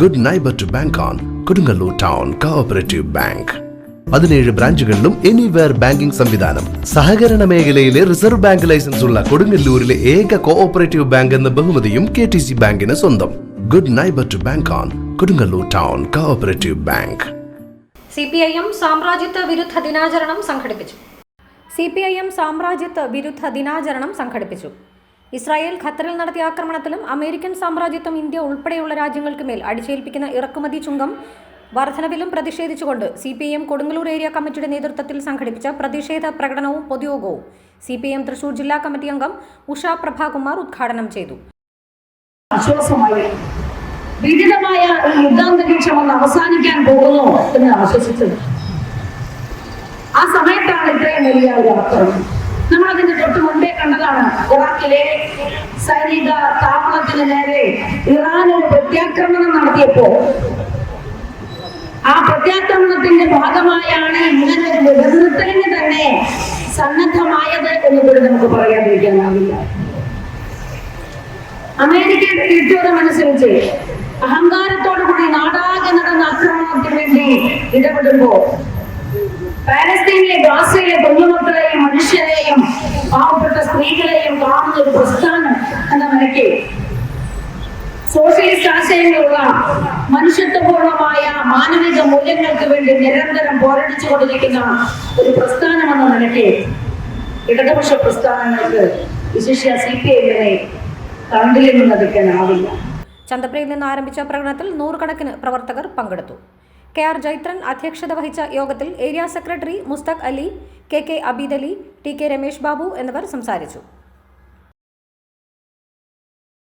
Good neighbour to bank on Kodungallur town cooperative bank പതിനേഴ് ബ്രാഞ്ചുകളിലും anywhere banking സംവിധാനം. സഹകരണ മേഖലയിലെ റിസർവ് ബാങ്ക് ലൈസൻസ് ഉള്ള കൊടുങ്ങല്ലൂരിലെ ഏക കോഓപ്പറേറ്റീവ് ബാങ്ക് എന്ന ബഹുമതിയും കെ ടി സി ബാങ്കിന് സ്വന്തം. Good neighbour to bank on Kodungallur town cooperative bank C P I M സാമ്രാജ്യത്വ വിരുദ്ധ ദിനാചരണം സംഘടിപ്പിച്ചു. സി പി ഐ എം സാമ്രാജ്യത്വ വിരുദ്ധ ദിനാചരണം സംഘടിപ്പിച്ചു. ഇസ്രായേൽ ഖത്തറിൽ നടത്തിയ ആക്രമണത്തിലും അമേരിക്കൻ സാമ്രാജ്യത്വം ഇന്ത്യ ഉൾപ്പെടെയുള്ള രാജ്യങ്ങൾക്ക് മേൽ അടിച്ചേൽപ്പിക്കുന്ന ഇറക്കുമതി ചുങ്കം വർധനവിലും പ്രതിഷേധിച്ചുകൊണ്ട് C P M Kodungallur area കമ്മിറ്റിയുടെ നേതൃത്വത്തിൽ സംഘടിപ്പിച്ച പ്രതിഷേധ പ്രകടനവും പൊതുയോഗവും സി പി എം തൃശൂർ ജില്ലാ കമ്മിറ്റി അംഗം ഉഷ പ്രഭാകുമാർ ഉദ്ഘാടനം ചെയ്തു. വിവിധമായ യുദ്ധാന്തരീക്ഷം അവസാനിക്കാൻ പോകുന്നു എന്ന് ആശ്വസിച്ചത് ആ സമയത്താണ് ഇത്രയും വലിയ ഒരു ആക്രമണം നമ്മൾ അതിന്റെ തൊട്ട് മുമ്പേ കണ്ടതാണ് ഇറാഖിലെ സൈനിക താവളത്തിന് നേരെ ഇറാൻ ഒരു പ്രത്യാക്രമണം നടത്തിയപ്പോ ആ പ്രത്യാക്രമണത്തിന്റെ ഭാഗമായാണ് ഇങ്ങനെ ഒരു വെടിനിർത്തലിന് തന്നെ സന്നദ്ധമായത് എന്ന് കൂടി നമുക്ക് പറയാതിരിക്കാനാവില്ല. അമേരിക്കയുടെ തീർച്ചയായും അഹങ്കാരത്തോടു കൂടി നാടാകെ നടന്ന ആക്രമണത്തിന് വേണ്ടി ഇടപെടുമ്പോ പാലസ്തീനിലെ ഗാസയിലെ കുഞ്ഞുമക്കളെയും മനുഷ്യരെയും നിലയ്ക്ക് സോഷ്യലിസ്റ്റ് ആശയങ്ങളുള്ള മനുഷ്യത്വപൂർണമായ മാനവിക മൂല്യങ്ങൾക്ക് വേണ്ടി നിരന്തരം പോരടിച്ചു കൊണ്ടിരിക്കുന്ന ഒരു പ്രസ്ഥാനമെന്ന നിലയ്ക്ക് ഇടതുപക്ഷ പ്രസ്ഥാനങ്ങൾക്ക് വിശിഷ്യ സി പി ഐയുടെ കണ്ടിൽ നിന്ന് നടിക്കാനാവില്ല. ചന്തപ്രയിൽ നിന്ന് ആരംഭിച്ച പ്രകടനത്തിൽ നൂറുകണക്കിന് പ്രവർത്തകർ പങ്കെടുത്തു. കെ ആർ ജൈത്രൻ അധ്യക്ഷത വഹിച്ച യോഗത്തിൽ area secretary Mushtaq Ali K K Abeed Ali T K Ramesh Babu എന്നിവർ സംസാരിച്ചു.